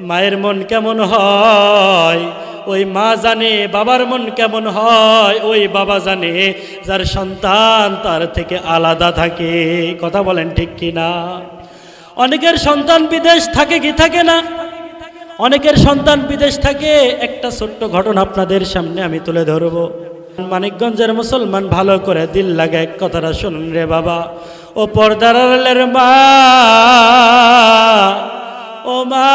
মায়ের মন কেমন হয়? ওই মা জানে, বাবার মন কেমন হয়? ওই বাবা জানে, যার সন্তান তার থেকে আলাদা থাকে। কথা বলেন ঠিক কি না? অনেকের সন্তান বিদেশ থাকে কি থাকে না? অনেকের সন্তান বিদেশ থাকে। একটা ছোট্ট ঘটনা আপনাদের সামনে আমি তুলে ধরব। মানিকগঞ্জের মুসলমান ভালো করে দিল লাগে, এক কথাটা শুনুন রে বাবা। ও পর্দার মা ও মা,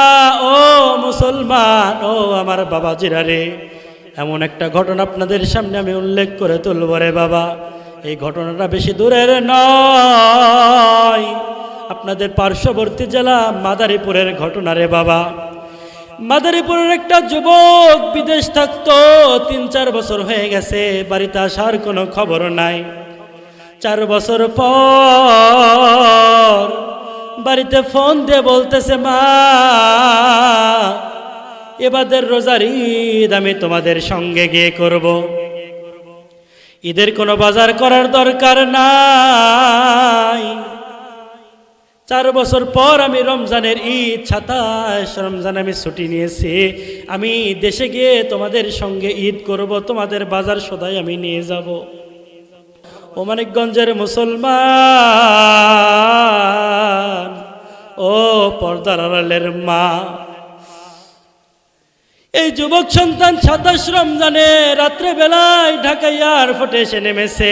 ও মুসলমান, ও আমার বাবা জিরা রে। এমন একটা ঘটনা আপনাদের সামনে আমি উল্লেখ করে তুলব রে বাবা। এই ঘটনাটা বেশি দূরের নয়। আপনাদের পার্শ্ববর্তী জেলা মাদারীপুরের ঘটনা রে বাবা। মাদারীপুরের একটা যুবক বিদেশ থাকতো, তিন চার বছর হয়ে গেছে, বাড়িতে আসার কোনো খবর নাই। চার বছর পর বাড়িতে ফোন দিয়ে বলতেছে, মা, এবাদের রোজার ঈদ আমি তোমাদের সঙ্গে গিয়ে করব। ঈদের কোনো বাজার করার দরকার নাই। চার বছর পর আমি রমজানের ঈদ, সাতাশ রমজান আমি ছুটি নিয়েছি। আমি দেশে গিয়ে তোমাদের সঙ্গে ঈদ করব, তোমাদের বাজার সদাই আমি নিয়ে যাব। ও মানিকগঞ্জের মুসলমান। ও পর্দার আড়ালের মা। এই যুবক সন্তান সাতাশ রমজানে রাত্রে বেলায় ঢাকা এয়ারপোর্টে এসে নেমেছে।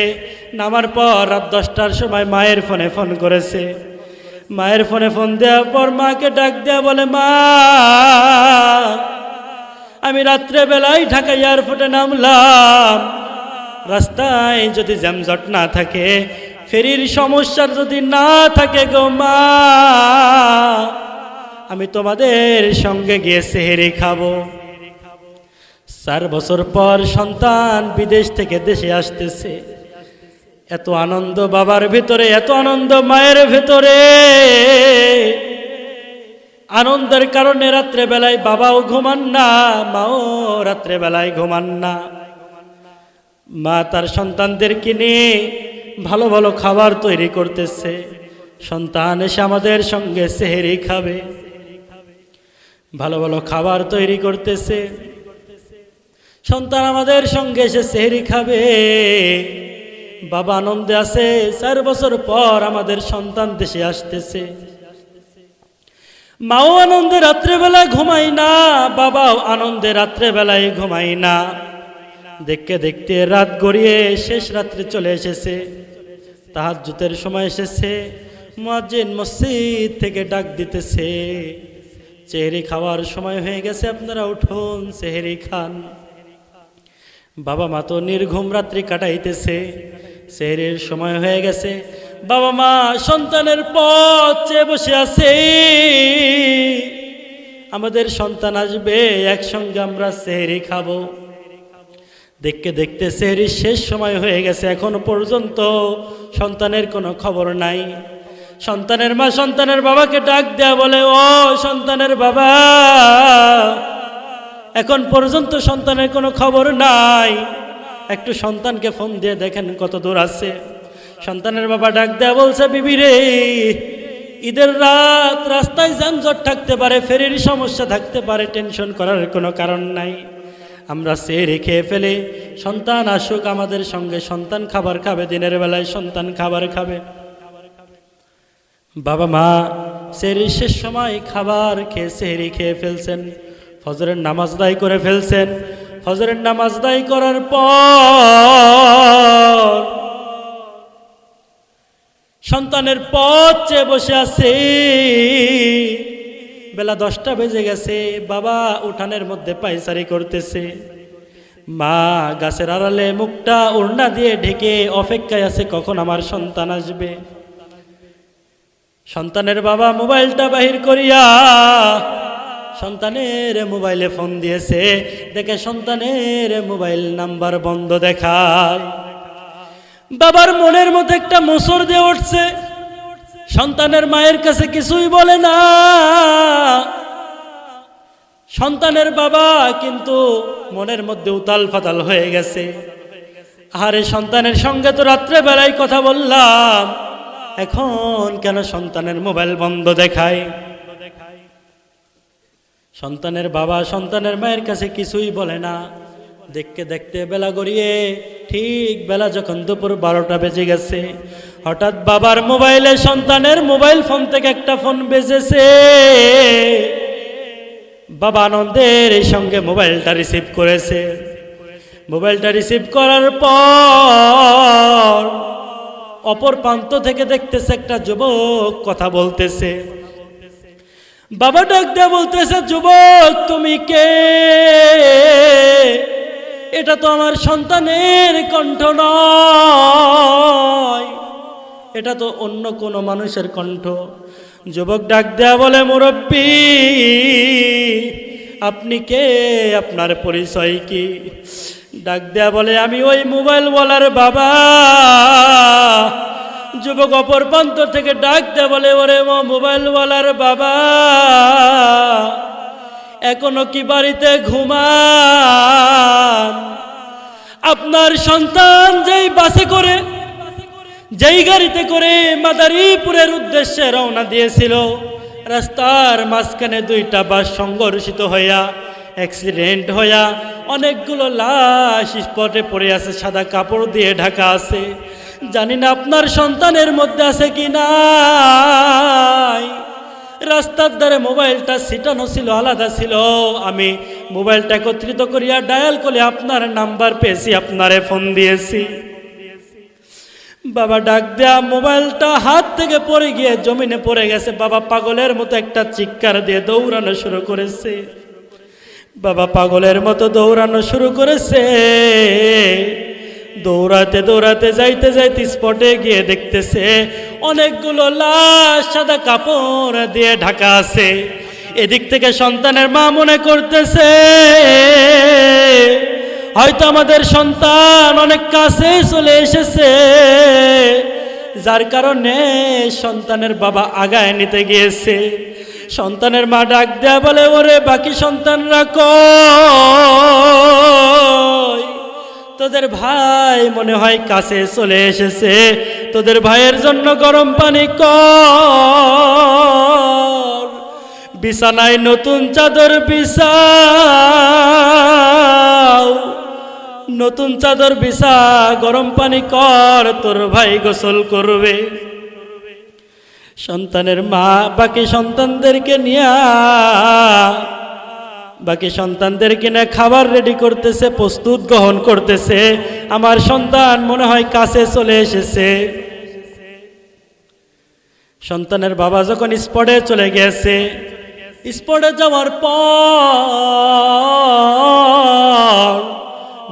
নামার পর রাত দশটার সময় মায়ের ফোনে ফোন করেছে। মায়ের ফোনে ফোন দেওয়ার পর মাকে ডাক দেয়া বলে, মা, আমি রাত্রে বেলায় ঢাকা এয়ারপোর্টে নামলাম। রাস্তায় যদি জ্যামজট না থাকে, ফেরির সমস্যার যদি না থাকে গো মা, আমি তোমাদের সঙ্গে গিয়ে সেহেরি খাব। চার বছর পর সন্তান বিদেশ থেকে দেশে আসতেছে। এত আনন্দ বাবার ভিতরে, এত আনন্দ মায়ের ভিতরে। আনন্দের কারণে রাত্রে বেলায় বাবাও ঘুমান না, মাও রাত্রে বেলায় ঘুমান না। মা তার সন্তানদেরকে নিয়ে ভালো ভালো খাবার তৈরি করতেছে। সন্তান এসে আমাদের সঙ্গে সেহেরি খাবে। ভালো ভালো খাবার তৈরি করতেছে। সন্তান আমাদের সঙ্গে এসে সেহেরি খাবে। বাবা আনন্দে আছে, চার বছর পর আমাদের সন্তান দেশে আসতেছে। মাও আনন্দে রাত্রেবেলায় ঘুমাই না, বাবাও আনন্দে রাত্রেবেলায় ঘুমাই না। দেখতে দেখতে রাত গড়িয়ে শেষ রাত্রে চলে এসেছে। তাহার জুতের সময় এসেছে। মুয়াজ্জিন মসজিদ থেকে ডাক দিতেছে। চেহারি খাওয়ার সময় হয়ে গেছে, আপনারা উঠুন, চেহারি খান। বাবা মা তো নির্ঘুম রাত্রি কাটাইতেছে। সেহরের সময় হয়ে গেছে। বাবা মা সন্তানের পথ বসে আছে। আমাদের সন্তান আসবে, একসঙ্গে আমরা সেহরি খাব। দেখতে দেখতে সেহরির শেষ সময় হয়ে গেছে, এখনও পর্যন্ত সন্তানের কোনো খবর নাই। সন্তানের মা সন্তানের বাবাকে ডাক দেয়া বলে, ও সন্তানের বাবা, এখন পর্যন্ত সন্তানের কোনো খবর নাই। একটু সন্তানকে ফোন দিয়ে দেখেন কত দূর আছে। সন্তানের বাবা ডাক দেয়া বলছে, বিবি রে, ঈদের রাত রাস্তায় যানজট থাকতে পারে, ফেরির সমস্যা থাকতে পারে, টেনশন করার কোনো কারণ নাই। আমরা সে রেখে ফেলে, সন্তান আসুক আমাদের সঙ্গে, সন্তান খাবার খাবে, দিনের বেলায় সন্তান খাবার খাবে। বাবা মা সেহরির শেষ সময় খাবার খেয়ে সেহরি খেয়ে ফেলছেন, ফজরের নামাজ দায় করে ফেলছেন। ফজরের নামাজ দায় করার পর, সন্তানের পথ চেয়ে বসে আছে। বেলা দশটা বেজে গেছে, বাবা উঠানের মধ্যে পায়চারি করতেছে। মা গাছের আড়ালে মুখটা ওড়না দিয়ে ঢেকে অপেক্ষায় আছে কখন আমার সন্তান আসবে। সন্তানের বাবা মোবাইলটা বাহির করিয়া সন্তানের মোবাইলে ফোন দিয়েছে, দেখে সন্তানের মোবাইল নাম্বার বন্ধ দেখায়। বাবার মনের মধ্যে একটা মোসর দিয়ে উঠছে। সন্তানের মায়ের কাছে কিছুই বলে না। সন্তানের বাবা কিন্তু মনের মধ্যে উতাল ফাতাল হয়ে গেছে। আরে সন্তানের সঙ্গে তো রাত্রে বেলায় কথা বললাম। এখন কেন সন্তানের মোবাইল বন্ধ দেখায়? সন্তানের বাবা সন্তানের মায়ের কাছে কিছুই বলে না। দেখতে দেখতে বেলা গড়িয়ে ঠিক বেলা যখন দুপুর বারোটা বেজে গেছে হঠাৎ বাবার মোবাইলে সন্তানের মোবাইল ফোন থেকে একটা ফোন বেজেছে। বাবা আনন্দের সঙ্গে মোবাইলটা রিসিভ করেছে। মোবাইলটা রিসিভ করার পর অপর প্রান্ত থেকে দেখতেছে একটা যুবক কথা বলতেছে। বাবা ডাক দেয়া বলতেছে, যুবক, তুমি কে? এটা তো আমার সন্তানের কণ্ঠ নয়। এটা তো অন্য কোনো মানুষের কণ্ঠ। যুবক ডাক দেয়া বলে, মুরব্বী, আপনি কে? আপনার পরিচয় কি? ডাক দেয়া বলে, আমি ওই মোবাইল বলার বাবা। যুবক অপর প্রান্ত থেকে ডাক দেয়া বলে, ওরে মোবাইল বলার বাবা, এখনও কি বাড়িতে ঘুমান? আপনার সন্তান যেই বাসে করে যেই গাড়িতে করে মাদারীপুরের উদ্দেশ্যে রওনা দিয়েছিল, রাস্তার মাঝখানে দুইটা বাস সংঘর্ষিত হইয়া অ্যাক্সিডেন্ট হইয়া অনেকগুলো লাশ স্পটে পড়ে আছে, সাদা কাপড় দিয়ে ঢাকা আছে। জানি না আপনার সন্তানের মধ্যে আছে কি নাই। রাস্তার ধারে মোবাইলটা ছিটানো ছিল, আলাদা ছিল। আমি মোবাইলটা একত্রিত করিয়া ডায়াল করে আপনার নাম্বার পেয়েছি, আপনারে ফোন দিয়েছি। বাবা ডাক দেয়া, মোবাইলটা হাত থেকে পড়ে গিয়ে জমিনে পড়ে গেছে। বাবা পাগলের মতো একটা চিৎকার দিয়ে দৌড়ানো শুরু করেছে। বাবা পাগলের মতো দৌড়ানো শুরু করেছে। দৌড়াতে দৌড়াতে যাইতে যাইতে স্পটে গিয়ে দেখতেছে, অনেকগুলো লাশ, সাদা কাপড় দিয়ে ঢাকা আছে। এদিক থেকে সন্তানের মা মনে করতেছে হয়তো আমাদের সন্তান অনেক কাছে চলে এসেছে। যার কারণে সন্তানের বাবা আগায় নিতে গিয়েছে। সন্তানের মা ডাক দেয়া বলে, ওরে বাকি সন্তানরা কই? তোদের ভাই মনে হয় কাছে চলে এসেছে। তোদের ভাইয়ের জন্য গরম পানি কর। বিছানায় নতুন চাদর বিছাও। নতুন চাদর বিছা, গরম পানি কর, তোর ভাই গোসল করবে। সন্তানের মা, বাকি সন্তানদেরকে নিয়া, বাকি সন্তানদেরকে নিয়ে খাবার রেডি করতেছে, প্রস্তুত গ্রহণ করতেছে। আমার সন্তান মনে হয় কাছে চলে এসেছে। সন্তানের বাবা যখন স্পটে চলে গেছে, স্পটে যাওয়ার পর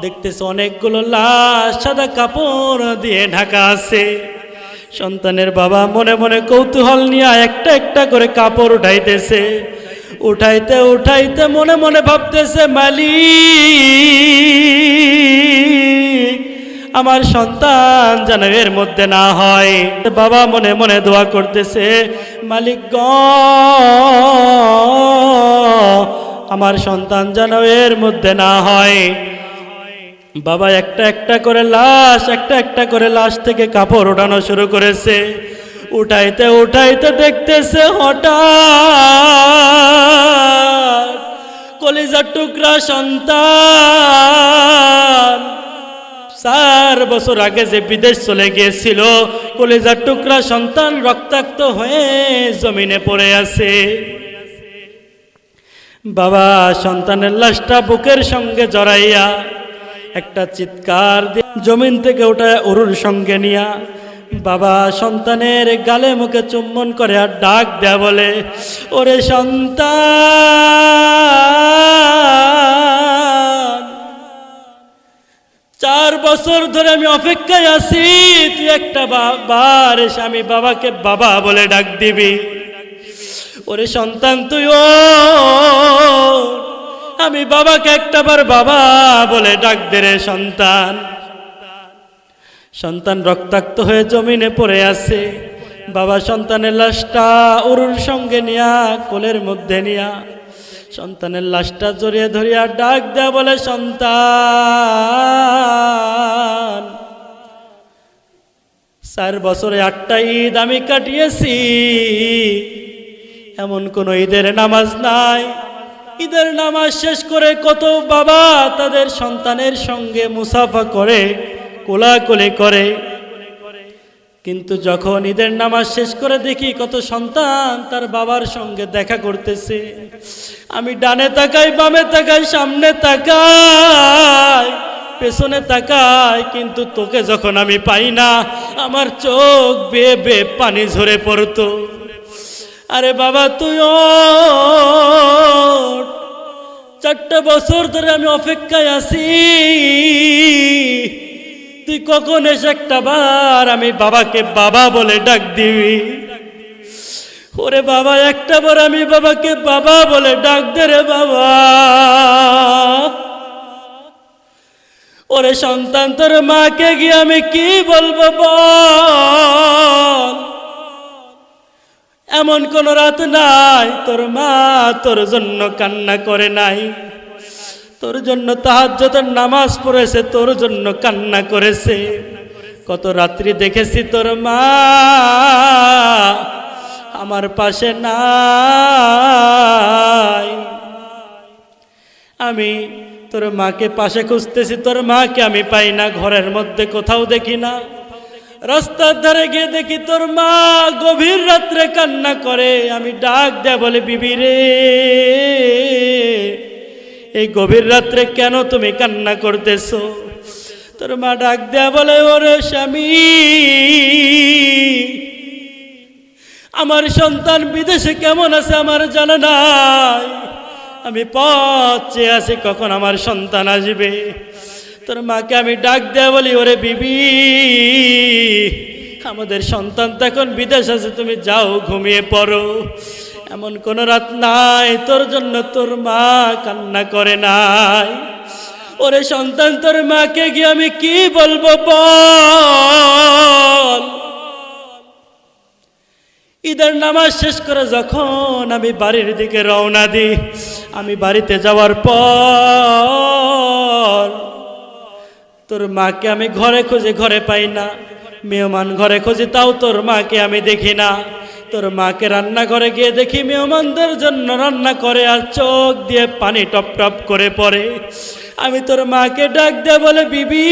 দেখতেছে অনেকগুলো লাশ, সাদা কাপড় দিয়ে ঢাকা আছে। সন্তানের বাবা মনে মনে কৌতূহল নিয়ে একটা একটা করে কাপড় উঠাইতেছে। উঠাইতে উঠাইতে মনে মনে ভাবতেছে, মালিক, আমার সন্তান যেন এর মধ্যে না হয়। বাবা মনে মনে দোয়া করতেছে, মালিক গ, আমার সন্তান যেন এর মধ্যে না হয়। বাবা একটা একটা করে লাশ, একটা একটা করে লাশ থেকে কাপড় ওঠানো শুরু করেছে। উঠাইতে উঠাইতে দেখতেছে হঠাৎ কলিজার টুকরা সন্তান। চার বছর আগে যে বিদেশ চলে গিয়েছিল, কলিজার টুকরা সন্তান রক্তাক্ত হয়ে জমিনে পড়ে আছে। বাবা, সন্তানের লাশটা বুকের সঙ্গে জড়াইয়া একটা চিৎকার জমিন থেকে ওটা অরুর সঙ্গে নিয়া। বাবা সন্তানের গালে মুখে চুম্বন করে আর ডাক দেয়া বলে, ওরে সন্তান, চার বছর ধরে আমি অপেক্ষায় আছি, তুই একটা বার এসে আমি বাবাকে বাবা বলে ডাক দিবি। ওরে সন্তান, তুই ও আমি বাবাকে একটাবার বাবা বলে ডাক দে রে সন্তান। সন্তান রক্তাক্ত হয়ে জমিনে পড়ে আছে। বাবা সন্তানের লাশটা উরুর সঙ্গে নিয়া, কোলের মধ্যে নিয়া, সন্তানের লাশটা জড়িয়ে ধরিয়া ডাক দেয়া বলে, সন্তান, চার বছরে আটটা ঈদ আমি কাটিয়েছি। এমন কোন ঈদের নামাজ নাই। ঈদের নামাজ শেষ করে কত বাবা তাদের সন্তানের সঙ্গে মুসাফা করে, কোলাকুলি করে। কিন্তু যখন ঈদের নামাজ শেষ করে দেখি কত সন্তান তার বাবার সঙ্গে দেখা করতেছে। আমি ডানে তাকাই, বামে তাকাই, সামনে তাকাই, পেছনে তাকাই, কিন্তু তোকে যখন আমি পাই না, আমার চোখ বেয়ে বেয়ে পানি ঝরে পড়তো। আরে বাবা, তুই। চারটা বছর ধরে আমি অপেক্ষায় আছি। তুই কখন এসে একটা বার আমি বাবাকে বাবা বলে ডাক দিবি? ওরে বাবা, একটা বার আমি বাবাকে বাবা বলে ডাক দে রে বাবা। ওরে সন্তান, তোর মাকে গিয়ে আমি কি বলব বল? এমন কোন রাত নাই, তোর মা তোর জন্য কান্না করে নাই। তোর জন্য তাহাজ্জতের নামাজ পড়েছে, তোর জন্য কান্না করেছে। কত রাত্রি দেখেছি তোর মা আমার পাশে নাই। আমি তোর মাকে পাশে খুঁজতেছি, তোর মাকে আমি পাই না, ঘরের মধ্যে কোথাও দেখি না। রাস্তার ধারে গিয়ে দেখি তোর মা গভীর রাত্রে কান্না করে। আমি ডাক দেয় বলে, বিবি রে, এই গভীর রাত্রে কেন তুমি কান্না করতেছ? তোর মা ডাক দেয়া বলে, ওরে স্বামী, আমার সন্তান বিদেশে কেমন আছে আমার জানা নাই। আমি পথ চেয়ে আছি কখন আমার সন্তান আসবে। তোর মাকে আমি ডাক দেয়া বলি, ওরে বিবি, আমাদের সন্তান তো এখন বিদেশ আছে, তুমি যাও, ঘুমিয়ে পড়ো। এমন কোন রাত নাই, তোর জন্য তোর মা কান্না করে নাই। ওরে সন্তান, তোর মাকে গিয়ে আমি কি বলব বল? ঈদের নামাজ শেষ করে যখন আমি বাড়ির দিকে রওনা দিই, আমি বাড়িতে যাওয়ার পর তোর মাকে আমি ঘরে খুঁজে ঘরে পাই না। মেহমান ঘরে খুঁজে তাও তোর মাকে আমি দেখি না। তোর মাকে রান্না করে গিয়ে দেখি মেহমানদের জন্য রান্না করে আর চোখ দিয়ে পানি টপ টপ করে পড়ে। আমি তোর মাকে ডাক দে বলে, বিবি,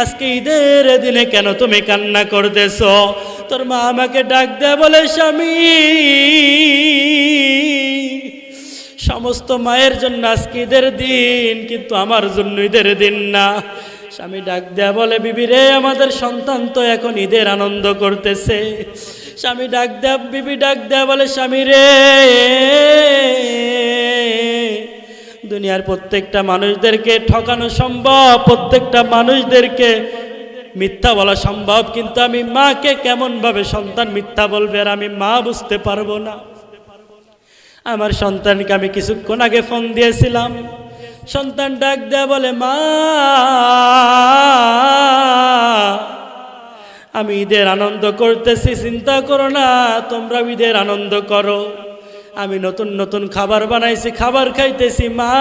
আজকে ঈদের দিনে কেন তুমি কান্না করতেছ? তোর মা আমাকে ডাক দে বলে, স্বামী সমস্ত মায়ের জন্য আজকে ঈদের দিন, কিন্তু আমার জন্য ঈদের দিন না। স্বামী ডাক দেয়া বলে, বিবি রে, আমাদের সন্তান তো এখন ঈদের আনন্দ করতেছে। স্বামী ডাক দেয়া, বিবি ডাক দেয়া বলে, স্বামী রে, দুনিয়ার প্রত্যেকটা মানুষদেরকে ঠকানো সম্ভব, প্রত্যেকটা মানুষদেরকে মিথ্যা বলা সম্ভব, কিন্তু আমি মাকে কেমনভাবে সন্তান মিথ্যা বলবে আর আমি মা বুঝতে পারব না? আমার সন্তানকে আমি কিছুক্ষণ আগে ফোন দিয়েছিলাম। সন্তান ডাক দেয়া বলে, মা, আমি ঈদের আনন্দ করতেছি, চিন্তা করো না তোমরা ঈদের আনন্দ করো। আমি নতুন নতুন খাবার বানাইছি, খাবার খাইতেছি, মা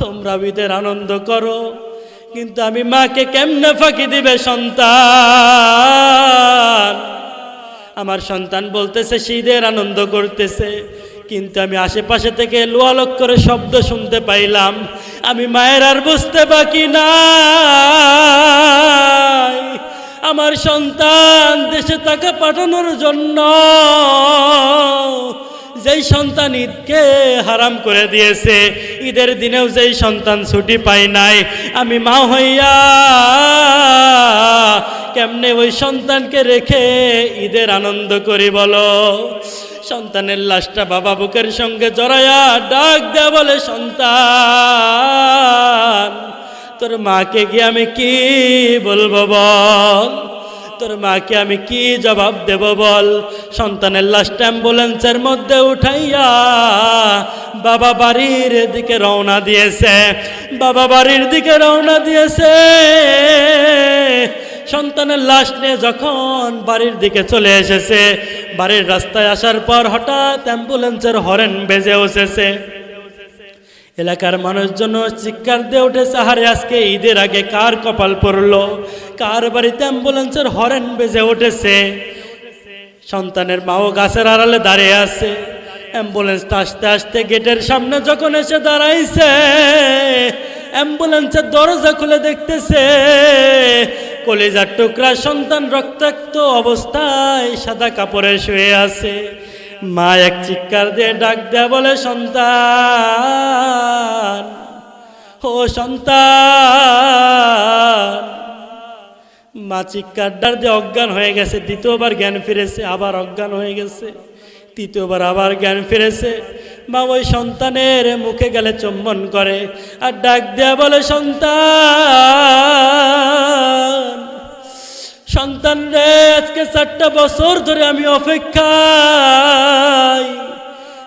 তোমরা ঈদের আনন্দ করো। কিন্তু আমি মাকে কেমনে ফাঁকি দিবে সন্তান? আমার সন্তান বলতেছে, শীতের আনন্দ করতেছে। কিন্তু আমি আশেপাশে থেকে লোয়ালক করে শব্দ শুনতে পাইলাম, আমি মায়ের আর বুঝতে বাকি না আমার সন্তান দেশে তাকে পাঠানোর জন্য যেই সন্তান ঈদকে হারাম করে দিয়েছে, ঈদের দিনেও যেই সন্তান ছুটি পায় নাই, আমি মা হইয়া কেমনে ওই সন্তানকে রেখে ঈদের আনন্দ করি বলো? সন্তানের লাশটা বাবা বুকের সঙ্গে জড়াইয়া ডাক দেয়া বলে, সন্তান, তোর মাকে গিয়ে আমি কি বলব বল? তোর মাকে আমি কি জবাব দেব বল? সন্তানের লাস্ট অ্যাম্বুলেন্সের মধ্যে উঠাইয়া বাবা বাড়ির দিকে রওনা দিয়েছে। বাবা বাড়ির দিকে রওনা দিয়েছে। সন্তানের লাশ নিয়ে যখন বাড়ির দিকে চলে এসেছে, বাড়ির রাস্তায় আসার পর হঠাৎ অ্যাম্বুলেন্সের হরেন বেজে উঠেছে। এলাকার মানুষজন চিৎকার দিয়ে উঠেছে, আহারে, আজকে ঈদের আগে কার কপাল পড়ল? কার বাড়িতে অ্যাম্বুলেন্সের হরেন বেজে উঠেছে? সন্তানের মাও গাছের আড়ালে দাঁড়িয়ে আছে। অ্যাম্বুলেন্সটা আসতে আসতে গেটের সামনে যখন এসে দাঁড়াইছে, অ্যাম্বুলেন্সের দরজা খুলে দেখতেছে, কলিজার টুকরা সন্তান রক্তাক্ত অবস্থায় সাদা কাপড়ে শুয়ে আছে। মা এক চিৎকার দিয়ে ডাক দেয়া বলে, সন্তান, ও সন্তান মা চিৎকার ডার দিয়ে অজ্ঞান হয়ে গেছে, দ্বিতীয়বার জ্ঞান ফিরেছে, আবার অজ্ঞান হয়ে গেছে, তৃতীয়বার আবার জ্ঞান ফিরেছে। মা ওই সন্তানের মুখে গেলে চুম্বন করে আর ডাক দেয়া বলে, সন্তান সন্তান রে, আজকে চারটা বছর ধরে আমি অপেক্ষায়।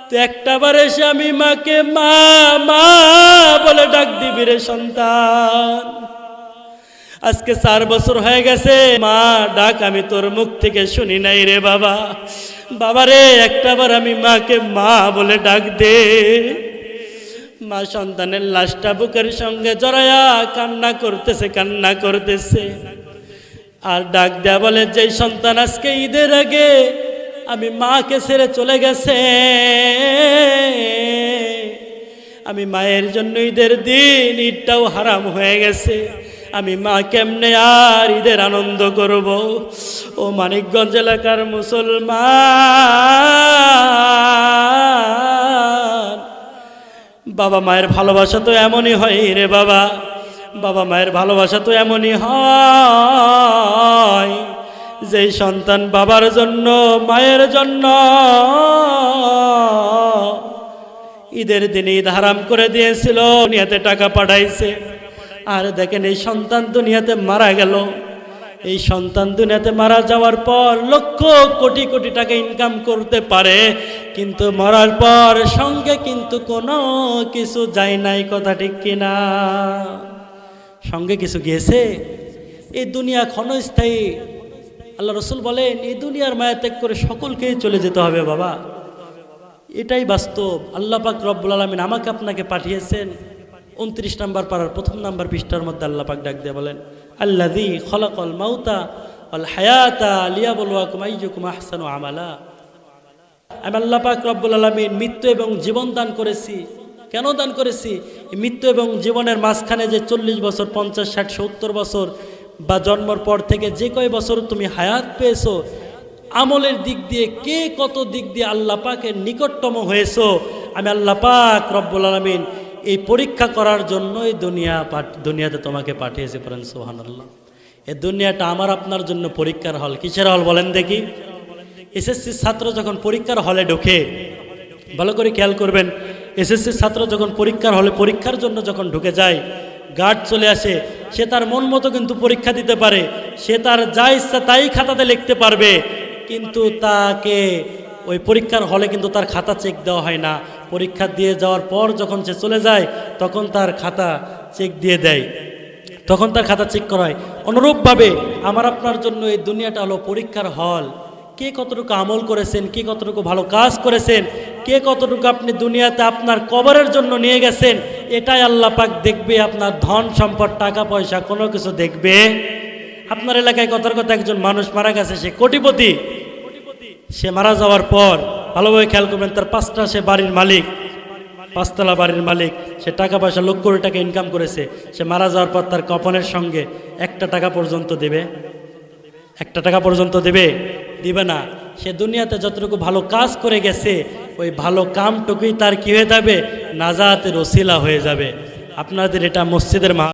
তো একটা বার এসে আমি মাকে মা মা বলে ডাক দিবি রে সন্তান। আজকে চার বছর হয়ে গেছে। মা, ডাক আমি তোর মুখ থেকে শুনি নাই রে বাবা। বাবা রে একটাবার আমি মাকে মা বলে ডাক দে। মা সন্তানের লাশটা বুকের সঙ্গে জড়ায়া কান্না করতেছে কান্না করতেছে। আর ডাক দেয়া বলে যে সন্তান আজকে ঈদের আগে আমি মাকে ছেড়ে চলে গেছে, আমি মায়ের জন্য ঈদের দিন, ঈদটাও হারাম হয়ে গেছে। আমি মা কেমনে আর ঈদের আনন্দ করব? ও মানিকগঞ্জ এলাকার মুসলমান। বাবা মায়ের ভালোবাসা তো এমনই হয় রে বাবা। বাবা মায়ের ভালোবাসা তো এমনই হয় যেই সন্তান বাবার জন্য, মায়ের জন্য। ঈদের দিনে ঈদ হারাম করে দিয়েছিল, দুনিয়াতে টাকা পাঠাইছে। আর দেখেন এই সন্তান দুনিয়াতে মারা গেল। এই সন্তান দুনিয়াতে মারা যাওয়ার পর লক্ষ কোটি কোটি টাকা ইনকাম করতে পারে, কিন্তু মরার পর সঙ্গে কিন্তু কোনো কিছু যায় নাই, কথা ঠিক কিনা? সঙ্গে কিছু গিয়েছে? এই দুনিয়া ক্ষণস্থায়ী। আল্লাহ রসুল বলেন, এই দুনিয়ার মায়া ত্যাগ করে সকলকেই চলে যেতে হবে বাবা। এটাই বাস্তব। আল্লাহ পাক রব্বুল আলমিন আমাকে আপনাকে পাঠিয়েছেন। উনত্রিশ নাম্বার পাড়ার প্রথম নাম্বার পৃষ্ঠার মধ্যে আল্লাহ পাক ডাক দিয়ে বলেন আল্লাহ দি খলাকল মাউতা অল হায়াতা লিয়া বলুয়া কুমাইজুকুম আহসানু আমালা। আমি আল্লাহ পাক রব্বুল আলমিন মৃত্যু এবং জীবন দান করেছি। কেন দান করেছি? মৃত্যু এবং জীবনের মাঝখানে যে চল্লিশ বছর, পঞ্চাশ, ষাট, সত্তর বছর বা জন্মর পর থেকে যে কয় বছর তুমি হায়াত পেয়েছ, আমলের দিক দিয়ে কে কত দিক দিয়ে আল্লাহ পাকের নিকটতম হয়েছো, আমি আল্লাহ পাক রব্বুল আলমিন এই পরীক্ষা করার জন্য এই দুনিয়া দুনিয়াতে তোমাকে পাঠিয়েছে পড়েন সোহান আল্লাহ এই দুনিয়াটা আমার, আপনার জন্য পরীক্ষার হল। কিসের হল বলেন দেখি? এসএসসির ছাত্র যখন পরীক্ষার হলে ঢোকে, ভালো করে খেয়াল করবেন এসএসসির ছাত্র যখন পরীক্ষার হলে, পরীক্ষার জন্য যখন ঢুকে যায়, গার্ড চলে আসে, সে তার মন মতো কিন্তু পরীক্ষা দিতে পারে, সে তার যা ইচ্ছা তাই খাতাতে লিখতে পারবে, কিন্তু তাকে ওই পরীক্ষার হলে কিন্তু তার খাতা চেক দেওয়া হয় না। পরীক্ষা দিয়ে যাওয়ার পর যখন সে চলে যায়, তখন তার খাতা চেক দিয়ে দেয়। তখন তার খাতা চেক করা হয় অনুরূপভাবে আমার আপনার জন্য এই দুনিয়াটা হলো পরীক্ষার হল। কে কতটুকু আমল করেছেন, কে কতটুকু ভালো কাজ করেছেন, কে কতটুকু আপনি দুনিয়াতে আপনার কবরের জন্য নিয়ে গেছেন, এটাই আল্লাহ পাক দেখবে, আপনার ধন সম্পদ, টাকা পয়সা কোনো কিছু দেখবে। আপনার এলাকায় কথার কথা একজন মানুষ মারা গেছে, সে কোটিপতি। সে মারা যাওয়ার পর ভালোভাবে খেয়াল করবেন, তার পাঁচটা সে বাড়ির মালিক, পাঁচতলা বাড়ির মালিক, সে টাকা পয়সা, লক্ষ কোটি টাকা ইনকাম করেছে। সে মারা যাওয়ার পর তার কপনের সঙ্গে একটা টাকা পর্যন্ত দেবে। একটা টাকা পর্যন্ত দেবে, দিবে না। সে দুনিয়াতে যতটুকু ভালো কাজ করে গেছে, ওই ভালো কামটুকুই তার কি হয়ে যাবে? নাজাতের ওসিলা হয়ে যাবে। আপনাদের এটা মসজিদের মা